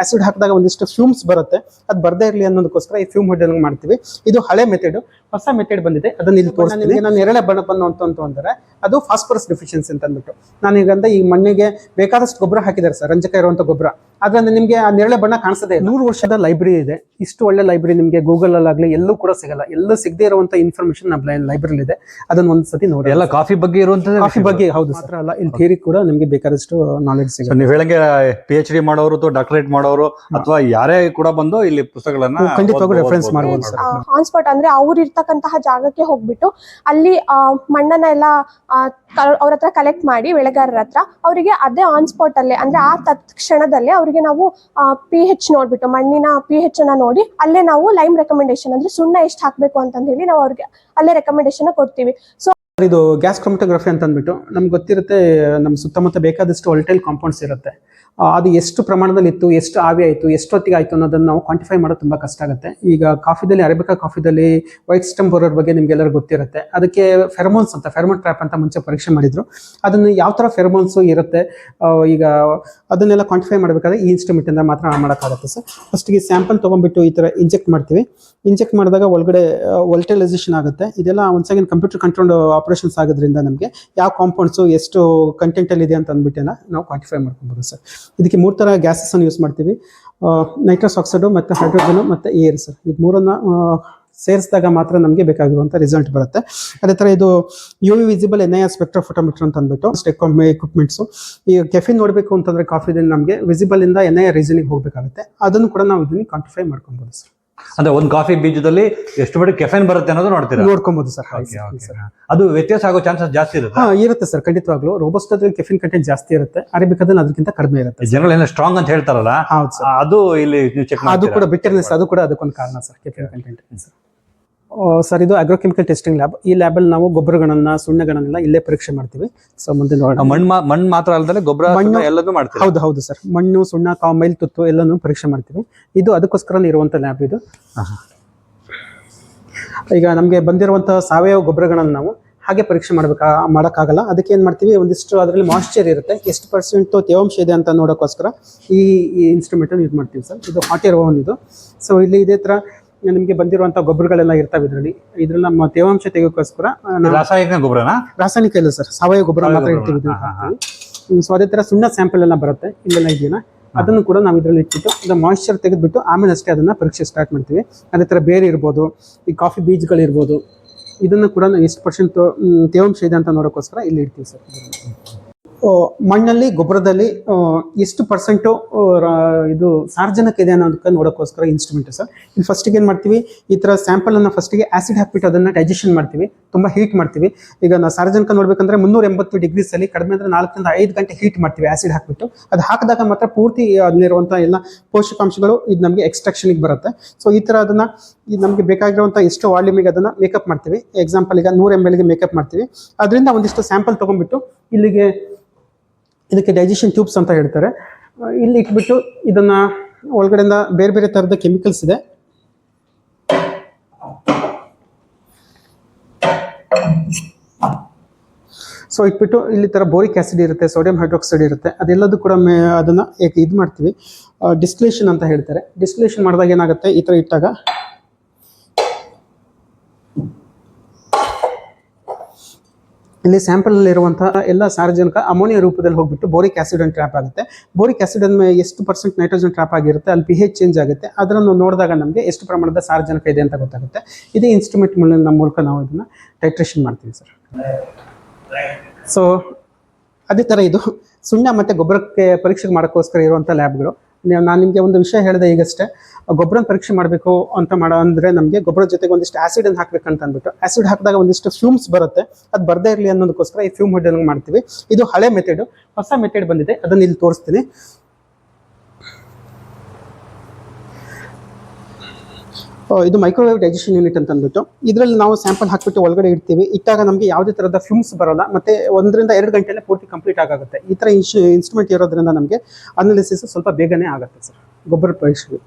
Acid ಹಾಕಿದಾಗ ಒಂದಿಷ್ಟು fumes ಬರುತ್ತೆ. ಅದು ಬರದೇ ಇರಲಿ ಅನ್ನೋದಕ್ಕೋಸ್ಕರ ಈ ಫ್ಯೂಮ್ ಹೊಡೆದಂಗೆ ಮಾಡ್ತೀವಿ. ಇದು ಹಳೆ ಮೆಥಡ್ ಹೊಸ ಮೆಥಡ್ ಬಂದಿದೆ. ಅದನ್ನ ಇಲ್ಲಿ ತೋರಿಸ್ತೀನಿ. ನಾನು ನೆರಳೆ ಬಣ್ಣ ಬಂದು ಅಂತ ಅಂತ ಅಂದ್ರೆ ಅದು ಫಾಸ್ಫರಸ್ ಡಿಫಿಷಿಯನ್ಸಿ ಅಂತ ಅಂದ್ಬಿಟ್ಟು. ಈಗಂತ ಈ ಮಣ್ಣಿಗೆ ಬೇಕಾದಷ್ಟು ಗೊಬ್ಬರ ಹಾಕಿದ್ದಾರೆ ಸರ್ ರಂಜಕ ಇರುವಂತ ಗೊಬ್ಬರ. ಆದ್ರೆ ನಿಮಗೆ ಆ ನೇರಳೆ ಬಣ್ಣ ಕಾಣಿಸದೆ ನೂರು ವರ್ಷದ ಲೈಬ್ರರಿ ಇದೆ. ಇಷ್ಟು ಒಳ್ಳೆ ಲೈಬ್ರರಿ ನಿಮಗೆ ಗೂಗಲ್ ಅಲ್ಲಾಗ್ಲಿ ಎಲ್ಲೂ ಕೂಡ ಸಿಗಲ್ಲ. ಎಲ್ಲೂ ಸಿಗದೆ ಇರುವಂತ ಇನ್ಫಾರ್ಮೇಶನ್ ನಮ್ಮ ಲೈಬ್ರರಿ ಇದೆ. ಅದನ್ನ ಒಂದ್ಸತಿ ನೋಡಿ. ಎಲ್ಲ ಕಾಫಿ ಬಗ್ಗೆ ಇರುವಂತ ಕಾಫಿ ಬಗ್ಗೆ ಹೌದು ಸರ್. ಅಲ್ಲ ಇಲ್ಲಿ ಥಿಯರಿ ಕೂಡ ನಿಮಗೆ ಬೇಕಾದಷ್ಟು ನಾಲೆಡ್ಜ್ ಸಿಗುತ್ತೆ. ನೀವು ಹೇಳಂಗೆ ಪಿ ಎಚ್ ಡಿ ಮಾಡೋರು ಅಥವಾ ಡಾಕ್ಟರೇಟ್ ಮಾಡೋರು ಅಥವಾ ಯಾರೇ ಕೂಡ ಬಂದು ಇಲ್ಲಿ ಪುಸ್ತಕಗಳನ್ನ ಖಂಡಿತವಾಗ್ಲೂ ರೆಫರೆನ್ಸ್ ಮಾಡಬಹುದು ಸರ್. ಆನ್ ಸ್ಪಾಟ್ ಅಂದ್ರೆ ಅಂದ್ರೆ ಅವ್ರು ಇರ್ತಕ್ಕಂತಹ ಜಾಗಕ್ಕೆ ಹೋಗ್ಬಿಟ್ಟು ಅಲ್ಲಿ ಮಣ್ಣನ್ನ ಎಲ್ಲ ಅವ್ರ ಹತ್ರ ಕಲೆಕ್ಟ್ ಮಾಡಿ ಬೆಳೆಗಾರರ ಹತ್ರ ಅವರಿಗೆ ಅದೇ ಆನ್ ಸ್ಪಾಟ್ ಅಲ್ಲೇ, ಅಂದ್ರೆ ಆ ತತ್ಕ್ಷಣದಲ್ಲೇ ಅವರಿಗೆ ನಾವು ಪಿ ಹೆಚ್ ನೋಡ್ಬಿಟ್ಟು ಮಣ್ಣಿನ ಪಿ ಹೆಚ್ ಅನ್ನ ನೋಡಿ ಅಲ್ಲೇ ನಾವು ಲೈಮ್ ರೆಕಮೆಂಡೇಶನ್ ಅಂದ್ರೆ ಸುಣ್ಣ ಎಷ್ಟು ಹಾಕ್ಬೇಕು ಅಂತ ಹೇಳಿ ನಾವು ಅವ್ರಿಗೆ ಅಲ್ಲೇ ರೆಕಮೆಂಡೇಶನ್ ಕೊಡ್ತೀವಿ. ಸೊ ಇದು ಗ್ಯಾಸ್ ಕ್ರೊಮಟೋಗ್ರಫಿ ಅಂತ ಅಂದ್ಬಿಟ್ಟು ನಮ್ಗೆ ಗೊತ್ತಿರುತ್ತೆ ನಮ್ಮ ಸುತ್ತಮುತ್ತ ಬೇಕಾದಷ್ಟು ಒಲ್ಟೈಲ್ ಕಾಂಪೌಂಡ್ಸ್ ಇರುತ್ತೆ. ಅದು ಎಷ್ಟು ಪ್ರಮಾಣದಲ್ಲಿ ಇತ್ತು, ಎಷ್ಟು ಆವಿ ಆಯಿತು, ಎಷ್ಟೊತ್ತಿಗೆ ಆಯಿತು ಅನ್ನೋದನ್ನು ನಾವು ಕ್ವಾಂಟಿಫೈ ಮಾಡೋದು ತುಂಬ ಕಷ್ಟ ಆಗುತ್ತೆ. ಈಗ ಕಾಫಿದಲ್ಲಿ ಅರೇಬಿಕಾ ಕಾಫಿದಲ್ಲಿ ವೈಟ್ ಸ್ಟಮ್ ಬರೋರ್ ಬಗ್ಗೆ ನಿಮ್ಗೆಲ್ಲರೂ ಗೊತ್ತಿರುತ್ತೆ. ಅದಕ್ಕೆ ಫೆರಮೋನ್ಸ್ ಅಂತ ಫೆರಮೋನ್ ಟ್ರ್ಯಾಪ್ ಅಂತ ಮುಂಚೆ ಪರೀಕ್ಷೆ ಮಾಡಿದ್ರು. ಅದನ್ನು ಯಾವ ಥರ ಫೆರಮೋನ್ಸು ಇರುತ್ತೆ ಈಗ ಅದನ್ನೆಲ್ಲ ಕ್ವಾಂಟಿಫೈ ಮಾಡಬೇಕಾದ್ರೆ ಈ ಇನ್ಸ್ಟ್ರೂಮೆಂಟಿಂದ ಮಾತ್ರ ಮಾಡೋಕ್ಕಾಗುತ್ತೆ ಸರ್. ಫಸ್ಟಿಗೆ ಸ್ಯಾಂಪಲ್ ತೊಗೊಂಡ್ಬಿಟ್ಟು ಈ ಥರ ಇಂಜೆಕ್ಟ್ ಮಾಡ್ತೀವಿ. ಇಂಜೆಕ್ಟ್ ಮಾಡಿದಾಗ ಒಳಗಡೆ ವೋಲ್ಟೈಲೈಸೇಷನ್ ಆಗುತ್ತೆ. ಇದೆಲ್ಲ ಒಂದು ಸೆಕೆಂಡ್ ಕಂಪ್ಯೂಟರ್ ಕಂಟ್ರೋಲ್ ಆಪರೇಷನ್ಸ್ ಆಗೋದ್ರಿಂದ ನಮಗೆ ಯಾವ ಕಾಂಪೌಂಡ್ಸು ಎಷ್ಟು ಕಂಟೆಂಟಲ್ಲಿ ಇದೆ ಅಂತ ಅಂದ್ಬಿಟ್ಟೆಲ್ಲ ನಾವು ಕ್ವಾಂಟಿಫೈ ಮಾಡ್ಕೊಬೋದು ಸರ್. ಇದಕ್ಕೆ ಮೂರು ಥರ ಗ್ಯಾಸಸನ್ನು ಯೂಸ್ ಮಾಡ್ತೀವಿ. ನೈಟ್ರಸ್ ಆಕ್ಸೈಡು ಮತ್ತು ಹೈಡ್ರೋಜನು ಮತ್ತು ಏರ್ ಸರ್. ಇದು ಮೂರನ್ನು ಸೇರಿಸಿದಾಗ ಮಾತ್ರ ನಮಗೆ ಬೇಕಾಗಿರುವಂಥ ರಿಸಲ್ಟ್ ಬರುತ್ತೆ. ಅದೇ ಥರ ಇದು U V visible N I R spectrophotometer ಅಂತ ಅಂದ್ಬಿಟ್ಟು ಎಕ್ವಿಪ್ಮೆಂಟ್ಸು ಈ ಕೆಫಿನ್ ನೋಡಬೇಕು ಅಂತಂದರೆ ಕಾಫಿದಲ್ಲಿ ನಮಗೆ ವಿಸಿಬಲ್ ಇಂದ ಎನ್ ಐ ಆರ್ ರೀಸನಿಗೆ ಹೋಗಬೇಕಾಗುತ್ತೆ. ಅದನ್ನು ಕೂಡ ನಾವು ಇದನ್ನು ಕ್ವಾಂಟಿಫೈ ಮಾಡ್ಕೊಬೋದು ಸರ್. ಅಂದ್ರೆ ಒಂದು ಕಾಫಿ ಬೀಜದಲ್ಲಿ ಎಷ್ಟು ಮಟ್ಟಿಗೆ ಕೆಫೆನ್ ಬರುತ್ತೆ ಅನ್ನೋದು ನೋಡ್ತೀರಾ? ನೋಡ್ಕೊಬಹುದು ಸರ್. ಅದು ವ್ಯತ್ಯಾಸ ಆಗೋ ಚಾನ್ಸಸ್ ಜಾಸ್ತಿ ಇರುತ್ತೆ? ಹಾ ಇರುತ್ತೆ ಸರ್ ಖಂಡಿತವಾಗ್ಲೂ. ಅದ್ರಲ್ಲಿ ಕೆಫಿನ್ ಕಂಟೆಂಟ್ ಜಾಸ್ತಿ ಇರುತ್ತೆ. ಅರೇಬಿಕದಲ್ಲಿ ಅದಕ್ಕಿಂತ ಕಡಿಮೆ ಇರುತ್ತೆ ಜನರಲ್ ಏನೋ ಸ್ಟ್ರಾಂಗ್ ಅಂತ ಹೇಳ್ತಾರಲ್ಲ ಸರ್ ಅದು ಇಲ್ಲಿ ನೀವು ಚೆಕ್ ಅದು ಕೂಡ ಬಿಟ್ಟರ್ನೆಸ್ ಅದು ಕೂಡ ಅದಕ್ಕೊಂದು ಕಾರಣ ಸರ್ ಕೆಫಿನ್ ಕಂಟೆಂಟ್ ಸರ್ ಇದು ಅಗ್ರೋಕೆಮಿಕಲ್ ಟೆಸ್ಟಿಂಗ್ ಲ್ಯಾಬ್ ಈ ಲ್ಯಾಬಲ್ಲಿ ನಾವು ಗೊಬ್ಬರಗಳನ್ನ ಸುಣ್ಣಗಳನ್ನೆಲ್ಲ ಇಲ್ಲೇ ಪರೀಕ್ಷೆ ಮಾಡ್ತೀವಿ. ಸೊ ಮುಂದೆ ನೋಡೋಣ. ಮಣ್ಣು ಮಣ್ಣು ಮಾತ್ರ ಅಲ್ಲದೆ ಗೊಬ್ಬರ ಮಣ್ಣು- ಎಲ್ಲದೂ ಹೌದು ಹೌದು ಸರ್. ಮಣ್ಣು ಸುಣ್ಣ ಕಾವು ಮೈಲ್ ತುತ್ತು ಎಲ್ಲನೂ ಪರೀಕ್ಷೆ ಮಾಡ್ತೀವಿ. ಇದು ಅದಕ್ಕೋಸ್ಕರ ಇರುವಂಥ ಲ್ಯಾಬ್ ಇದು. ಈಗ ನಮಗೆ ಬಂದಿರುವಂತಹ ಸಾವಯವ ಗೊಬ್ಬರಗಳನ್ನು ನಾವು ಹಾಗೆ ಪರೀಕ್ಷೆ ಮಾಡ್ಬೇಕು ಮಾಡೋಕ್ಕಾಗಲ್ಲ. ಅದಕ್ಕೆ ಏನು ಮಾಡ್ತೀವಿ? ಒಂದಿಷ್ಟು ಅದರಲ್ಲಿ ಮಾಯಿಶ್ಚರ್ ಇರುತ್ತೆ. ಎಷ್ಟು ಪರ್ಸೆಂಟು ತೇವಾಂಶ ಇದೆ ಅಂತ ನೋಡೋಕ್ಕೋಸ್ಕರ ಈ ಈ ಇನ್ಸ್ಟ್ರೂಮೆಂಟನ್ನು ಯೂಸ್ ಮಾಡ್ತೀವಿ ಸರ್. ಇದು ಹಾಟ್ ಇರುವ ಇದು. ಸೊ ಇಲ್ಲಿ ಇದೇ ಥರ ನಿಮಗೆ ಬಂದಿರುವಂಥ ಗೊಬ್ಬರಗಳೆಲ್ಲ ಇರ್ತವೆ ಇದರಲ್ಲಿ. ಇದ್ರಲ್ಲಿ ನಮ್ಮ ತೇವಾಂಶ ತೆಗೋಕ್ಕೋಸ್ಕರ ನಾವು ರಾಸಾಯನಿಕ ಗೊಬ್ಬರನ? ರಾಸಾಯನಿಕ ಇಲ್ಲ ಸರ್ ಸಾವಯವ ಗೊಬ್ಬರ ಮಾತ್ರ ಇರ್ತೀವಿ ಸೊ ಅದೇ ತರ ಸುಣ್ಣ ಸ್ಯಾಂಪಲ್ ಎಲ್ಲ ಬರುತ್ತೆ ಇಲ್ಲೆಲ್ಲ ಇದೆಯಲ್ಲ. ಅದನ್ನು ಕೂಡ ನಾವು ಇದರಲ್ಲಿ ಇಟ್ಬಿಟ್ಟು ಇದು ಮಾಯಿಶ್ಚರ್ ತೆಗೆದ್ಬಿಟ್ಟು ಆಮೇಲೆ ಅಷ್ಟೇ ಅದನ್ನ ಪರೀಕ್ಷೆ ಸ್ಟಾರ್ಟ್ ಮಾಡ್ತೀವಿ. ಅದೇ ತರ ಬೇರೆ ಇರ್ಬೋದು ಈ ಕಾಫಿ ಬೀಜಗಳಿರ್ಬೋದು ಇದನ್ನು ಕೂಡ ನಾವು ಎಷ್ಟು ಪರ್ಸೆಂಟ್ ತೇವಾಂಶ ಇದೆ ಅಂತ ನೋಡೋಕ್ಕೋಸ್ಕರ ಇಲ್ಲಿ ಇಡ್ತೀವಿ ಸರ್. ಮಣ್ಣಲ್ಲಿ, ಗೊಬ್ಬರದಲ್ಲಿ ಎಷ್ಟು ಪರ್ಸೆಂಟು ಇದು ಸಾರ್ಜನಕ ಇದೆ ಅನ್ನೋದಕ್ಕೆ ನೋಡೋಕ್ಕೋಸ್ಕರ ಇನ್ಸ್ಟ್ರೂಮೆಂಟ್ ಸರ್. ಇಲ್ಲಿ ಫಸ್ಟಿಗೆ ಏನು ಮಾಡ್ತೀವಿ? ಈ ಥರ ಸ್ಯಾಂಪಲನ್ನು ಫಸ್ಟಿಗೆ ಆ್ಯಸಿಡ್ ಹಾಕ್ಬಿಟ್ಟು ಅದನ್ನು ಡೈಜೆಷನ್ ಮಾಡ್ತೀವಿ. ತುಂಬ ಹೀಟ್ ಮಾಡ್ತೀವಿ. ಈಗ ನಾವು ಸಾರ್ಜನಕ ನೋಡ್ಬೇಕಂದ್ರೆ ಮುನ್ನೂರ ಎಂಬತ್ತು ಡಿಗ್ರೀಸಲ್ಲಿ ಕಡಿಮೆ ಅಂದರೆ ನಾಲ್ಕರಿಂದ ಐದು ಗಂಟೆ ಹೀಟ್ ಮಾಡ್ತೀವಿ ಆ್ಯಸಿಡ್ ಹಾಕ್ಬಿಟ್ಟು ಅದು ಹಾಕಿದಾಗ ಮಾತ್ರ ಪೂರ್ತಿ ಅಲ್ಲಿರುವಂಥ ಎಲ್ಲ ಪೋಷಕಾಂಶಗಳು ಇದು ನಮಗೆ ಎಕ್ಸ್ಟ್ರಾಕ್ಷನಿಗೆ ಬರುತ್ತೆ. ಸೊ ಈ ಥರ ಅದನ್ನು ಇದು ನಮಗೆ ಬೇಕಾಗಿರುವಂಥ ಎಷ್ಟು ವಾಲ್ಯೂಮಿಗೆ ಅದನ್ನು ಮೇಕಪ್ ಮಾಡ್ತೀವಿ. ಎಕ್ಸಾಂಪಲ್ ಈಗ ನೂರು ಎಂ ಎಲ್ಗೆ ಮೇಕಪ್ ಮಾಡ್ತೀವಿ. ಅದರಿಂದ ಒಂದಿಷ್ಟು ಸ್ಯಾಂಪಲ್ ತೊಗೊಂಬಿಟ್ಟು ಇಲ್ಲಿಗೆ ಇದಕ್ಕೆ ಡೈಜೆಷನ್ ಟ್ಯೂಬ್ಸ್ ಅಂತ ಹೇಳ್ತಾರೆ. ಇಲ್ಲಿ ಇಟ್ಬಿಟ್ಟು ಇದನ್ನ ಒಳಗಡೆಯಿಂದ ಬೇರೆ ಬೇರೆ ಥರದ ಕೆಮಿಕಲ್ಸ್ ಇದೆ. ಸೊ ಇಟ್ಬಿಟ್ಟು ಇಲ್ಲಿ ಥರ ಬೋರಿಕ್ ಆಸಿಡ್ ಇರುತ್ತೆ ಸೋಡಿಯಂ ಹೈಡ್ರಾಕ್ಸೈಡ್ ಇರುತ್ತೆ. ಅದೆಲ್ಲದೂ ಕೂಡ ಮೇ, ಅದನ್ನು ಇದು ಮಾಡ್ತೀವಿ ಡಿಸ್ಕ್ಲೇಷನ್ ಅಂತ ಹೇಳ್ತಾರೆ. ಡಿಸ್ಕ್ಲೇಷನ್ ಮಾಡಿದಾಗ ಏನಾಗುತ್ತೆ? ಈ ಥರ ಇಟ್ಟಾಗ ಇಲ್ಲಿ ಸ್ಯಾಂಪಲ್ ಇರುವಂತಹ ಎಲ್ಲ ಸಾರ್ವಜನಿಕ ಅಮೋನಿಯಾ ರೂಪದಲ್ಲಿ ಹೋಗ್ಬಿಟ್ಟು ಬೋರಿಕ್ ಆಸಿಡ್ ಅನ್ನು ಟ್ರ್ಯಾಪ್ ಆಗುತ್ತೆ. ಬೋರಿಕ್ ಆಸಿಡ್ ಅನ್ನು ಎಷ್ಟು ಪರ್ಸೆಂಟ್ ನೈಟ್ರೋಜನ್ ಟ್ರ್ಯಾಪ್ ಆಗಿರುತ್ತೆ, ಅಲ್ಲಿ ಪಿ ಹೆಚ್ ಚೇಂಜ್ ಆಗುತ್ತೆ. ಅದನ್ನು ನೋಡಿದಾಗ ನಮಗೆ ಎಷ್ಟು ಪ್ರಮಾಣದ ಸಾರ್ವಜನಿಕ ಇದೆ ಅಂತ ಗೊತ್ತಾಗುತ್ತೆ. ಇದೇ ಇನ್ಸ್ಟ್ರೂಮೆಂಟ್ ಮೂಲಕ ನಾವು ಇದನ್ನ ಟೈಟ್ರೇಷನ್ ಮಾಡ್ತೀವಿ ಸರ್ ಸೊ ಅದೇ ಥರ ಇದು. ಸುಣ್ಣ ಮತ್ತು ಗೊಬ್ಬರಕ್ಕೆ ಪರೀಕ್ಷೆ ಮಾಡೋಕ್ಕೋಸ್ಕರ ಇರುವಂಥ ಲ್ಯಾಬ್ಗಳು ನಾನು ನಿಮಗೆ ಒಂದು ವಿಷಯ ಹೇಳಿದೆ ಈಗಷ್ಟೇ. ಗೊಬ್ಬರನ ಪರೀಕ್ಷೆ ಮಾಡಬೇಕು ಅಂತ ಮಾಡೋ ಅಂದರೆ ನಮಗೆ ಗೊಬ್ಬರದ ಜೊತೆಗೆ ಒಂದಿಷ್ಟು ಆ್ಯಸಿಡನ್ನು ಅಂತ ಅಂದ್ಬಿಟ್ಟು. ಆ್ಯಸಿಡ್ ಹಾಕಿದಾಗ ಒಂದಿಷ್ಟು ಫ್ಯೂಮ್ಸ್ ಬರುತ್ತೆ. ಅದು ಬರದೇ ಇರಲಿ ಅನ್ನೋದಕ್ಕೋಸ್ಕರ ಈ ಫ್ಯೂಮ್ ಹೊಡೆದಂಗೆ ಮಾಡ್ತೀವಿ. ಇದು ಹಳೆ ಮೆಥಡು ಹೊಸ ಮೆಥಡ್ ಬಂದಿದೆ. ಅದನ್ನು ಇಲ್ಲಿ ತೋರಿಸ್ತೀನಿ. ಇದು ಮೈಕ್ರೋವೇವ್ ಡೈಜೆಷನ್ ಯೂನಿಟ್ ಅಂತ ಅಂದ್ಬಿಟ್ಟು ಇದರಲ್ಲಿ ನಾವು ಸ್ಯಾಂಪಲ್ ಹಾಕ್ಬಿಟ್ಟು ಒಳಗಡೆ ಇಡ್ತೀವಿ. ಇಟ್ಟಾಗ ನಮಗೆ ಯಾವುದೇ ಥರದ ಫ್ಯೂಮ್ಸ್ ಬರೋಲ್ಲ. ಮತ್ತೆ ಒಂದರಿಂದ ಎರಡು ಗಂಟೆಲೆ ಪೂರ್ತಿ ಕಂಪ್ಲೀಟ್ ಆಗುತ್ತೆ ಈ ಥರ ಇನ್ಸ್ಟ್ರೂಮೆಂಟ್ ಇರೋದ್ರಿಂದ ನಮಗೆ ಅನಾಲಿಸಿಸ್ ಸ್ವಲ್ಪ ಬೇಗನೆ ಆಗುತ್ತೆ ಸರ್. ಗೊಬ್ಬರ ಪರೀಕ್ಷೆ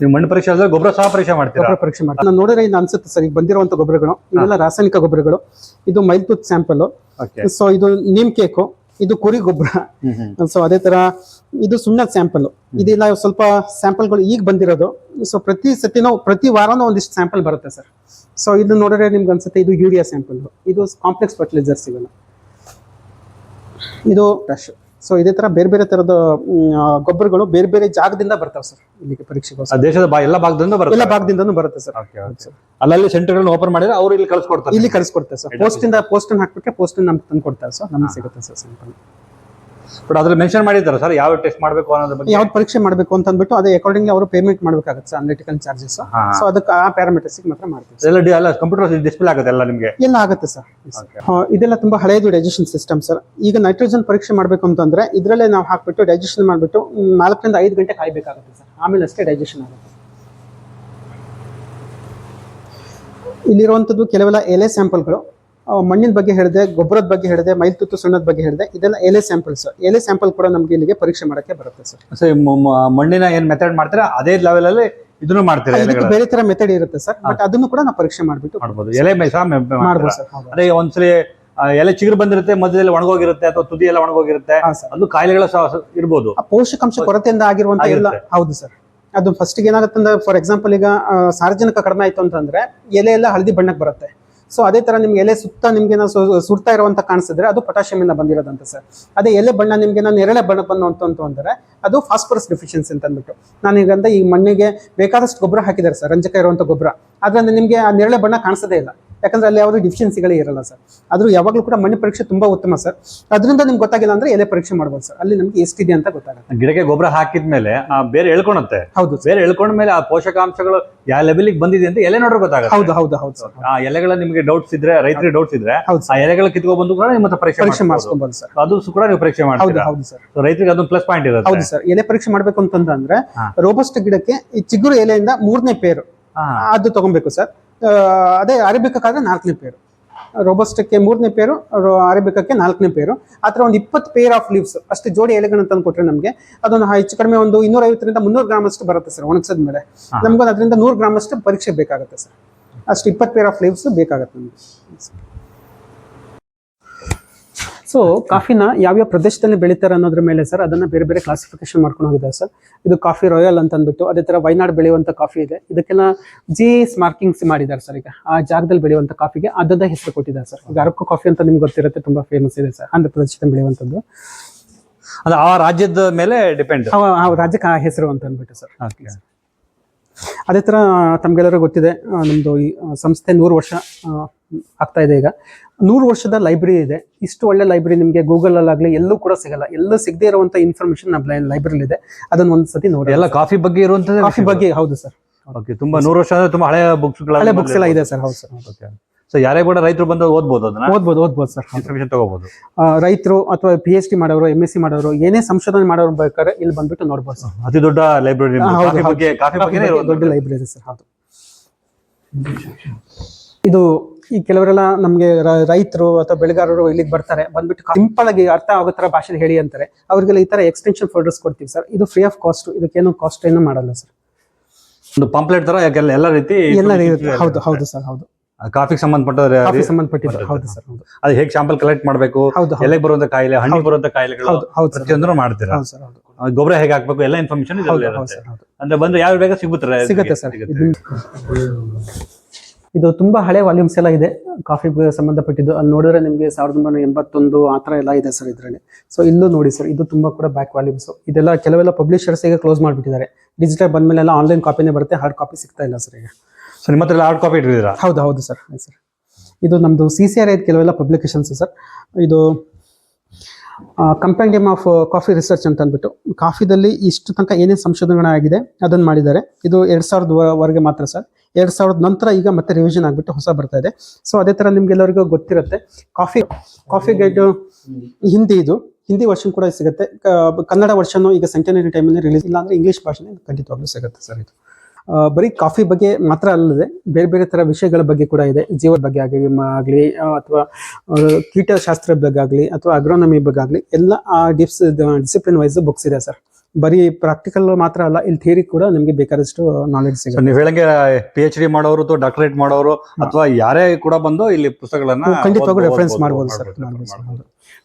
ನೀವು ಮಣ್ಣು ಪರೀಕ್ಷೆ ಆದರೆ ಗೊಬ್ಬರ ಸಹ ಪರೀಕ್ಷೆ ಮಾಡ್ತೀವಿ ಗೊಬ್ಬರ ಪರೀಕ್ಷೆ ಮಾಡಿ ನಾನು ನೋಡಿದ್ರೆ ಇದು ಅನ್ಸುತ್ತೆ ಸರ್ ಈಗ ಬಂದಿರುವಂಥ ಗೊಬ್ಬರಗಳು ಇವೆಲ್ಲ ರಾಸಾಯನಿಕ ಗೊಬ್ಬರಗಳು. ಇದು ಮೈಲ್ತೂತ್ ಸ್ಯಾಂಪಲ್ ಓಕೆ ಸೊ ಇದು ನೀಮ್ ಕೇಕು ಇದು ಕುರಿ ಗೊಬ್ಬರ. ಸೊ ಅದೇ ತರ ಇದು ಸುಣ್ಣ ಸ್ಯಾಂಪಲ್ ಇದೆಲ್ಲ ಸ್ವಲ್ಪ ಸ್ಯಾಂಪಲ್ಗಳು ಈಗ ಬಂದಿರೋದು. ಸೊ ಪ್ರತಿ ಸತಿನೂ ಪ್ರತಿ ವಾರನೂ ಒಂದಿಷ್ಟು ಸ್ಯಾಂಪಲ್ ಬರುತ್ತೆ ಸರ್. ಸೊ ಇದು ನೋಡಿದ್ರೆ ನಿಮ್ಗೆ ಅನ್ಸುತ್ತೆ ಇದು ಯೂರಿಯಾ ಸ್ಯಾಂಪಲ್ ಇದು ಕಾಂಪ್ಲೆಕ್ಸ್ ಫರ್ಟಿಲೈಸರ್ ಸಿಗಲ್ಲ ಇದು ಟಶ್ ಸೊ ಇದೇ ತರ ಬೇರೆ ಬೇರೆ ತರದ ಗೊಬ್ಬರಗಳು ಬೇರೆ ಬೇರೆ ಜಾಗದಿಂದ ಬರ್ತಾವೆ ಸರ್ ಇಲ್ಲಿಗೆ ಪರೀಕ್ಷೆಗೋಸ್ಕರ. ದೇಶದ ಬಾ ಎಲ್ಲ ಭಾಗದಿಂದ ಎಲ್ಲ ಬರುತ್ತೆ ಭಾಗದಿಂದನೂ ಬರುತ್ತೆ ಸರ್ Okay, okay. ಅಲ್ಲಲ್ಲಿ ಸೆಂಟರ್ಗಳನ್ನ ಓಪನ್ ಮಾಡಿದ್ರೆ ಅವ್ರು ಇಲ್ಲಿ ಕಳ್ಸಿಕೊಡ್ತಾರೆ. ಇಲ್ಲಿ ಕಳಿಸ್ಕೊಡ್ತಾರೆ ಸರ್ ಪೋಸ್ಟ್ ಇಂದ ಪೋಸ್ಟ್ ಹಾಕ್ಬಿಟ್ರೆ ಪೋಸ್ಟ್ ನಮ್ಗೆ ತಂದು ಕೊಡ್ತಾರೆ ಸರ್ ನಮ್ಗೆ ಸಿಗುತ್ತೆ ಸರ್ ಸ್ಯಾಂಪಲ್ ಬಟ್ ಅದ್ರಲ್ಲಿ ಮೆನ್ಷನ್ ಮಾಡಿದ್ದಾರೆ ಸರ್ ಯಾವ ಟೆಸ್ಟ್ ಮಾಡಬೇಕು ಅನ್ನೋದ್ರ ಬಗ್ಗೆ. ಯಾವ್ದು ಪರೀಕ್ಷೆ ಮಾಡಬೇಕು ಅಂತ ಅಂದ್ಬಿಟ್ಟು ಅದೇ ಅಕಾರ್ಡಿಂಗ್ಲಿ ಅವರು ಪೇಮೆಂಟ್ ಮಾಡಬೇಕಾಗುತ್ತೆ ಸರ್ ಅನಲಿಟಿಕಲ್ ಚಾರ್ಜಸ್ ಹಾ. ಸೊ ಅದಕ್ಕೆ ಆ ಪ್ಯಾರಾಮೀಟರ್ಸ್ ಮಾತ್ರ ಮಾಡ್ತೀವಿ sir. ಎಲ್ಲ ಡಿ- ಎಲ್ಲ ಕಂಪ್ಯೂಟರ್ ಡಿಸ್ಪ್ಲೇ ಆಗುತ್ತೆ ಎಲ್ಲ ನಿಮಗೆ? ಎಲ್ಲ ಆಗುತ್ತೆ ಸರ್ ಇದೆಲ್ಲ ತುಂಬಾ ಹಳೆಯದು ಡೈಜೆಷನ್ ಸಿಸ್ಟಮ್ ಸರ್ ಈಗ ನೈಟ್ರೋಜನ್ ಪರೀಕ್ಷೆ ಮಾಡಬೇಕು ಅಂತಂದ್ರೆ ಇದರಲ್ಲೇ ನಾವು ಹಾಕ್ಬಿಟ್ಟು ಡೈಜೆಷನ್ ಮಾಡಿಬಿಟ್ಟು ನಾಲ್ಕರಿಂದ ಐದು ಗಂಟೆ ಕಾಯಬೇಕಾಗುತ್ತೆ ಸರ್ ಆಮೇಲೆ ಅಷ್ಟೇ ಡೈಜೆಷನ್ ಆಗುತ್ತೆ. ಇಲ್ಲಿರುವಂಥದ್ದು ಕೆಲವೆಲ್ಲ ಎಲೆ ಸ್ಯಾಂಪಲ್ಗಳು ಮಣ್ಣಿನ ಬಗ್ಗೆ ಹೇಳಿದೆ ಗೊಬ್ಬರದ ಬಗ್ಗೆ ಹೇಳಿದೆ ಮೈಲ್ತುತ್ತು ಸುಣ್ಣದ ಬಗ್ಗೆ ಹೇಳಿದೆ ಇದೆಲ್ಲ ಎಲೆ ಸ್ಯಾಂಪಲ್ಸ್ ಎಲೆ ಸ್ಯಾಂಪಲ್ ಕೂಡ ನಮ್ಗೆ ಇಲ್ಲಿಗೆ ಪರೀಕ್ಷೆ ಮಾಡಕ್ಕೆ ಬರುತ್ತೆ ಸರ್. ಸೊ ಈ ಮ- ಮ- ಮಣ್ಣಿನ ಏನ್ ಮೆಥಡ್ ಮಾಡ್ತಾರೆ ಅದೇ ಲೆವೆಲ್ ಅಲ್ಲಿ ಇದನ್ನು ಮಾಡ್ತೀರಾ ಇದಕ್ಕೆ ಬೇರೆ ತರ ಮೆಥಡ್ ಇರುತ್ತೆ ಸರ್ ಬಟ್ ಅದನ್ನು ಕೂಡ ನಾವು ಪರೀಕ್ಷೆ ಮಾಡಿಬಿಟ್ಟು ಮಾಡ್ಬೋದು. ಎಲೆ ಮಾಡ್ಬೋದು ಸರ್. ಅದೇ ಒಂದ್ಸಲಿ ಎಲೆ ಚಿಗುರು ಬಂದಿರುತ್ತೆ ಮಧ್ಯದಲ್ಲಿ ಒಣಗೋಗಿರುತ್ತೆ ಅಥವಾ ತುದಿ ಎಲ್ಲ ಒಣಗೋಗಿರುತ್ತೆ ಸರ್. ಅದು ಕಾಯಿಲೆಗಳ ಇರ್ಬೋದು. ಪೋಷಕಾಂಶ ಕೊರತೆಯಿಂದ ಆಗಿರುವಂತ ಎಲ್ಲ ಹೌದು ಸರ್. ಅದು ಫಸ್ಟ್ ಏನಾಗುತ್ತೆ ಅಂದ್ರೆ ಫಾರ್ ಎಕ್ಸಾಂಪಲ್ ಈಗ ಸಾರ್ವಜನಿಕ ಕಡಿಮೆ ಆಯ್ತು ಅಂತಂದ್ರೆ ಎಲೆ ಎಲ್ಲ ಹಳದಿ ಬಣ್ಣಕ್ಕೆ ಬರುತ್ತೆ. ಸೊ ಅದೇ ತರ ನಿಮ್ಗೆ ಎಲೆ ಸುತ್ತ ನಿಮ್ಗೆ ಸುಡ್ತಾ ಇರುವಂತ ಕಾಣಿಸಿದ್ರೆ ಅದು ಪೊಟ್ಯಾಷಿಯಂ ಇಂದ ಬಂದಿರೋದಂತ ಸರ್ ಅದೇ ಎಲೆ ಬಣ್ಣ ನಿಮ್ಗೆ ನಾನು ನೇರಳೆ ಬಣ್ಣ ಬಂದು ಅಂತ ಅಂದ್ರೆ ಅದು ಫಾಸ್ಫರಸ್ ಡಿಫಿಷಿಯನ್ಸಿ ಅಂತ ಅಂದ್ಬಿಟ್ಟು. ನಾನು ನಾನೀಗಂತ ಈ ಮಣ್ಣಿಗೆ ಬೇಕಾದಷ್ಟು ಗೊಬ್ಬರ ಹಾಕಿದ್ದಾರೆ ಸರ್ ರಂಜಕ ಇರುವಂತ ಗೊಬ್ಬರ. ಅದ್ರಿಂದ ನಿಮ್ಗೆ ಆ ನೇರಳೆ ಬಣ್ಣ ಕಾಣಿಸೋದೇ ಇಲ್ಲ. ಯಾಕಂದ್ರೆ ಅಲ್ಲಿ ಯಾವುದೇ ಡಿಫಿಷಿಯನ್ಸಿಗಳೇ ಇರಲ್ಲ ಸರ್ ಆದ್ರೂ ಯಾವಾಗಲೂ ಕೂಡ ಮಣ್ಣು ಪರೀಕ್ಷೆ ತುಂಬಾ ಉತ್ತಮ ಸರ್ ಅದರಿಂದ ನಿಮ್ಗೆ ಗೊತ್ತಾಗಿಲ್ಲ ಅಂದ್ರೆ ಎಲೆ ಪರೀಕ್ಷೆ ಮಾಡ್ಬೋದು ಸರ್ ಅಲ್ಲಿ ನಮ್ಗೆ ಎಷ್ಟಿದೆ ಅಂತ ಗೊತ್ತಾಗುತ್ತೆ. ಗಿಡಕ್ಕೆ ಗೊಬ್ಬರ ಹಾಕಿದ್ಮೇಲೆ ಆ ಬೇರೆ ಎಳ್ಕೊಳುತ್ತೆ ಹೌದು ಬೇರೆ ಹೇಳ್ಕೊಂಡ ಎಳ್ಕೊಂಡ್ಮೇಲೆ ಆ ಪೋಷಕಾಂಶಗಳು ಯಾವ ಲೆವೆಲ್ಗೆ ಬಂದಿದೆ ಅಂತ ಎಲೆ ನೋಡ್ರೆ ಗೊತ್ತಾಗುತ್ತೆ. ಹೌದು ಹೌದು ಹೌದು ಸರ್ ಆ ಎಲೆಗಳ ನಿಮಗೆ ಡೌಟ್ಸ್ ಇದ್ರೆ ರೈತರಿಗೆ ಡೌಟ್ಸ್ ಇದ್ರೆ ಹೌದು ಆ ಎಲೆಗಳ ಕಿತ್ಕೊಂಡು ಬಂದು ಕೂಡ ನಿಮ್ಮ ಹತ್ರ ಪರೀಕ್ಷೆ ಪರೀಕ್ಷೆ. ಮಾಡಿಸ್ಕೊಬೋದು ಸರ್ ಅದು ಕೂಡ ನೀವು ಪರೀಕ್ಷೆ ಹೌದು ಮಾಡ್ತೀರಾ? ಹೌದು ಸರ್ So ರೈತರಿಗೆ ಅದೊಂದು ಪ್ಲಸ್ ಪಾಯಿಂಟ್ ಇರುತ್ತೆ. ಹೌದು ಸರ್ ಎಲೆ ಪರೀಕ್ಷೆ ಮಾಡ್ಬೇಕು ಅಂತಂದ್ರೆ. ರೋಬಸ್ಟ್ ಗಿಡಕ್ಕೆ ಈ ಚಿಗುರು ಎಲೆಯಿಂದ ಮೂರನೇ ಪೇರು ಹಾ. ಅದು ತಗೊಬೇಕು ಸರ್ ಅದೇ ಅರೇಬಿಕಕ್ಕಾದ್ರೆ ನಾಲ್ಕನೇ ಪೇರು. ರೋಬಸ್ಟಕ್ಕೆ ಮೂರನೇ ಪೇರು ಅರೇಬಿಕಕ್ಕೆ ನಾಲ್ಕನೇ ಪೇರು. ಆ ಥರ ಒಂದು ಇಪ್ಪತ್ತು ಪೇರ್ ಆಫ್ ಲೀವ್ಸ್ ಅಷ್ಟು ಜೋಡಿ ಎಲೆಗಳನ್ನ ತಂದು ಕೊಟ್ಟರೆ ನಮಗೆ ಅದೊಂದು ಹೆಚ್ಚು ಕಡಿಮೆ ಒಂದು ಇನ್ನೂರ ಐವತ್ತರಿಂದ ಮುನ್ನೂರು ಗ್ರಾಮ್ ಅಷ್ಟು ಬರುತ್ತೆ ಸರ್ ಒಣಗಿಸಿದ ಮೇಲೆ. ನಮಗೊಂದು ನಮ್ಗೆ ಅದರಿಂದ ನೂರು ಗ್ರಾಮ್ ಅಷ್ಟು ಪರೀಕ್ಷೆ ಬೇಕಾಗುತ್ತೆ ಸರ್. ಅಷ್ಟು ಇಪ್ಪತ್ತು ಪೇರ್ ಆಫ್ ಲೀವ್ಸ್ ಬೇಕಾಗುತ್ತೆ ನಮಗೆ. ಸೊ ಕಾಫಿನ ಯಾವ್ಯಾವ ಪ್ರದೇಶದಲ್ಲಿ ಬೆಳೀತಾರೆ ಅನ್ನೋದ್ರ ಮೇಲೆ ಸರ್ ಅದನ್ನ ಬೇರೆ ಬೇರೆ ಕ್ಲಾಸಿಫಿಕೇಶನ್ ಮಾಡ್ಕೊಂಡು ಹೋಗಿದ್ದಾರೆ ಸರ್ ಇದು ಕಾಫಿ ರಾಯಲ್ ಅಂತ ಅಂದ್ಬಿಟ್ಟು ಅದೇ ತರ ವೈನಾಡ್ ಬೆಳೆಯುವಂತ ಕಾಫಿ ಇದೆ. ಇದಕ್ಕೆಲ್ಲ ಜಿ ಸ್ಮಾರ್ಕಿಂಗ್ಸ್ ಮಾಡಿದ್ದಾರೆ ಸರ್ ಈಗ. ಆ ಜಾಗದಲ್ಲಿ ಬೆಳೆಯುವಂತ ಕಾಫಿಗೆ ಅದದ ಹೆಸರು ಕೊಟ್ಟಿದ್ದಾರೆ ಸರ್ ಈಗ ಅರಕು ಕಾಫಿ ಅಂತ ನಿಮ್ಗೆ ಗೊತ್ತಿರುತ್ತೆ ತುಂಬಾ ಫೇಮಸ್ ಇದೆ ಸರ್ ಆಂಧ್ರ ಪ್ರದೇಶದಲ್ಲಿ ಬೆಳೆಯುವಂಥದ್ದು ಅದು ಆ ರಾಜ್ಯದ ಮೇಲೆ ಡಿಪೆಂಡ್ ರಾಜ್ಯಕ್ಕೆ ಆ ಹೆಸರು ಅಂತ ಅಂದ್ಬಿಟ್ಟು ಸರ್ ಅದೇ ತರ ತಮಗೆಲ್ಲರೂ ಗೊತ್ತಿದೆ ನಮ್ಮದು ನಮ್ದು ಈ ಸಂಸ್ಥೆ ನೂರು ವರ್ಷ ಆಗ್ತಾ ಇದೆ ಈಗ. ನೂರು ವರ್ಷದ ಲೈಬ್ರರಿ ಇದೆ. ಇಷ್ಟು ಒಳ್ಳೆ ಲೈಬ್ರರಿ ನಿಮಗೆ ಗೂಗಲ್ ಅಲ್ಲಾಗ್ಲಿ ಎಲ್ಲೂ ಕೂಡ ಸಿಗಲ್ಲ. ಎಲ್ಲೂ ಸಿಗದೇ ಇರುವಂಥ ಇನ್ಫಾರ್ಮೇಷನ್ ನಮ್ಮ ಲೈಬ್ರರಿ ಇದೆ. ಅದನ್ನ ಒಂದ್ಸತಿ ನೋಡಿ. ಎಲ್ಲ ಕಾಫಿ ಬಗ್ಗೆ ಇರುವಂಥದ್ದು ಕಾಫಿ ಬಗ್ಗೆ ಹೌದು ಸರ್. ಓಕೆ ತುಂಬಾ ನೂರು ವರ್ಷ ಅಂದರೆ ತುಂಬಾ ಹಳೆಯ ಬುಕ್ಸ್ ಹಳೆ ಬುಕ್ಸ್ ಎಲ್ಲ ಇದೆ ಸರ್ ಹೌದು ಸರ್. ಸೊ ಯಾರೇ ಕೂಡ ರೈತರು ಬಂದು ಓದ್ಬೋದು ಅದನ್ನ? ಓದ್ಬೋದು ಓದ್ಬೋದು ಸರ್ ಇನ್ಫಾರ್ಮೇಶನ್ ತಗೋಬಹುದು ರೈತರು ಅಥವಾ ಪಿ ಎಚ್ ಡಿ ಮಾಡೋರು ಎಂ ಎಸ್ ಸಿ ಮಾಡೋರು ಏನೇ ಸಂಶೋಧನೆ ಮಾಡೋರು ಬೇಕಾದ್ರೆ ಇಲ್ಲಿ ಬಂದ್ಬಿಟ್ಟು ನೋಡ್ಬೋದು ಸರ್ ಅತಿ ದೊಡ್ಡ ಲೈಬ್ರರಿ ಕಾಫಿ. ಬಗ್ಗೆ ಕಾಫಿ ಬಗ್ಗೆ ದೊಡ್ಡ ಲೈಬ್ರರಿ ಸರ್ ಹೌದು. ಇದು ಈ ಕೆಲವರೆಲ್ಲ ನಮಗೆ ರೈತರು ಅಥವಾ ಬೆಳೆಗಾರರು ಇಲ್ಲಿಗೆ ಬರ್ತಾರೆ ಬಂದ್ಬಿಟ್ಟು ಸಿಂಪಲ್ ಆಗಿ ಅರ್ಥ ಆಗೋ ತರ ಭಾಷೆ ಹೇಳಿ ಅಂತಾರೆ. ಅವ್ರಿಗೆಲ್ಲ ಈ ತರ ಎಕ್ಸ್ಟೆನ್ಷನ್ ಫೋಲ್ಡರ್ಸ್ ಕೊಡ್ತೀವಿ ಸರ್ ಇದು ಫ್ರೀ ಆಫ್ ಕಾಸ್ಟ್ ಇದಕ್ಕೇನು ಕಾಸ್ಟ್ ಏನು ಮಾಡಲ್ಲ ಸರ್ ಒಂದು ಪಾಂಪ್ಲೆಟ್ ತರ ಎಲ್ಲ ರೀತಿ ಎಲ್ಲ ಹೌದು ಹೌದು ಸರ್ ಹೌದು. ಕಾಫಿಗೆ ಸಂಬಂಧಪಟ್ಟ ಕಾಫಿ ಸಂಬಂಧಪಟ್ಟಿದ್ದು ಹೌದು ಸರ್ ಹೌದು. ಅದು ಹೇಗೆ ಶಾಂಪಲ್ ಕಲೆಕ್ಟ್ ಮಾಡಬೇಕು? ಹೌದು ಹೌದು. ಎಲೆಗೆ ಬರುವಂತ ಕಾಯಿಲೆ ಹಣ್ಣಿಗೆ ಬರುವಂತ ಕಾಯಿಲೆಗಳು ಹೌದು ಹೌದು ಸರ್ ಪ್ರತಿಯೊಂದನ್ನು ಮಾಡ್ತೀರಾ? ಹೌದು ಸರ್ ಹೌದು. ಗೊಬ್ಬರ ಹೇಗೆ ಹಾಕ್ಬೇಕು? ಎಲ್ಲ ಇನ್ಫಾರ್ಮೇಶನ್ ಹೌದು ಹೌದು ಸರ್ ಹೌದು. ಅಂದ್ರೆ ಬಂದು ಯಾವ ಬೇಗ ಸಿಗುತ್ತೆ ಸಿಗುತ್ತೆ ಸರ್. ಇದು ಇದು ತುಂಬಾ ಹಳೆ ವಾಲ್ಯೂಮ್ಸ್ ಎಲ್ಲ ಇದೆ. ಕಾಫಿ ಸಂಬಂಧಪಟ್ಟಿದ್ದು. ಅಲ್ಲಿ ನೋಡಿದ್ರೆ ನಿಮಗೆ ಸಾವಿರದ ಒಂಬೈನೂರ ಎಂಬತ್ತೊಂದು ಆ ಥರ ಎಲ್ಲ ಇದೆ ಸರ್ ಇದರಲ್ಲಿ. ಸೊ ಇಲ್ಲೂ ನೋಡಿ ಸರ್ ಇದು ತುಂಬಾ ಕೂಡ ಬ್ಯಾಕ್ ವಾಲ್ಯೂಮ್ಸ್ ಇದೆಲ್ಲ ಕೆಲವೆಲ್ಲ ಪಬ್ಲಿಷರ್ಸ್ ಈಗ ಕ್ಲೋಸ್ ಮಾಡಿಬಿಟ್ಟಿದ್ದಾರೆ. ಡಿಜಿಟಲ್ ಬಂದ್ಮೇಲೆ ಎಲ್ಲ ಆನ್ಲೈನ್ ಕಾಪಿನೇ ಬರುತ್ತೆ. ಹಾರ್ಡ್ ಕಾಪಿ ಸಿಗ್ತಾ ಇಲ್ಲ ಸರ್ ಈಗ. ಸೊ ನಿಮ್ಮ ಹತ್ರ ಹಾರ್ಡ್ ಕಾಪಿ ಇಟ್ಟಿದ್ದೀರಾ? ಹೌದು ಹೌದು ಸರ್. ಸರ್. ಇದು ನಮ್ಮದು ಸಿ ಸಿ ಆರ್ ಐದು ಕೆಲವೆಲ್ಲ ಪಬ್ಲಿಕೇಶನ್ಸ್ ಸರ್. ಇದು ಕಂಪೆಂಡಿಯಮ್ ಆಫ್ ಕಾಫಿ ರಿಸರ್ಚ್ ಅಂತ ಅಂದ್ಬಿಟ್ಟು, ಕಾಫಿದಲ್ಲಿ ಇಷ್ಟು ತನಕ ಏನೇನು ಸಂಶೋಧನೆಗಳಾಗಿದೆ ಅದನ್ನು ಮಾಡಿದ್ದಾರೆ. ಇದು ಎರಡು ಸಾವಿರದ ವರೆಗೆ ಮಾತ್ರ ಸರ್. ಎರಡು ಸಾವಿರದ ನಂತರ ಈಗ ಮತ್ತೆ ರಿವಿಷನ್ ಆಗಿಬಿಟ್ಟು ಹೊಸ ಬರ್ತಾ ಇದೆ. ಸೊ ಅದೇ ಥರ ನಿಮ್ಗೆಲ್ಲರಿಗೂ ಗೊತ್ತಿರುತ್ತೆ, ಕಾಫಿ ಕಾಫಿ ಗೈಡ್ ಹಿಂದಿ ಇದು. ಹಿಂದಿ ವರ್ಷನ್ ಕೂಡ ಸಿಗುತ್ತೆ. ಕನ್ನಡ ವರ್ಷನ್ ಈಗ ಸೆಂಟನರಿ ಟೈಮಲ್ಲಿ ರಿಲೀಸ್ ಇಲ್ಲ ಅಂದರೆ ಇಂಗ್ಲೀಷ್ ಭಾಷೆನೇ ಖಂಡಿತವಾಗ್ಲೂ ಸಿಗುತ್ತೆ ಸರ್ ಇದು. ಬರೀ ಕಾಫಿ ಬಗ್ಗೆ ಮಾತ್ರ ಅಲ್ಲದೆ ಬೇರೆ ಬೇರೆ ಥರ ವಿಷಯಗಳ ಬಗ್ಗೆ ಕೂಡ ಇದೆ. ಜೀವದ ಬಗ್ಗೆ ಆಗಲಿ ಆಗಲಿ ಅಥವಾ ಕೀಟಶಾಸ್ತ್ರ ಬಗ್ಗೆ ಆಗಲಿ, ಅಥವಾ ಅಗ್ರೋನಮಿ ಬಗ್ಗೆ ಆಗಲಿ, ಎಲ್ಲ ಆ ಡಿಪ್ಸ್ ಡಿಸಿಪ್ಲಿನ್ ವೈಸ್ ಬುಕ್ಸ್ ಇದೆ ಸರ್. ಬರೀ ಪ್ರಾಕ್ಟಿಕಲ್ ಮಾತ್ರ ಅಲ್ಲ ಇಲ್ಲಿ ಥಿಯರಿ ಕೂಡ ನಿಮಗೆ ಬೇಕಾದಷ್ಟು ನಾಲೆಡ್ಜ್ ಸಿಗುತ್ತೆ. ನೀವು ಹೇಳಂಗೆ ಪಿ ಎಚ್ ಡಿ ಮಾಡೋರು ಅಥವಾ ಡಾಕ್ಟರೇಟ್ ಮಾಡೋರು ಅಥವಾ ಯಾರೇ ಕೂಡ ಬಂದು ಇಲ್ಲಿ ಪುಸ್ತಕಗಳನ್ನ ಖಂಡಿತವಾಗ್ಲೂ ರೆಫರೆನ್ಸ್ ಮಾಡ್ಬೋದು ಸರ್.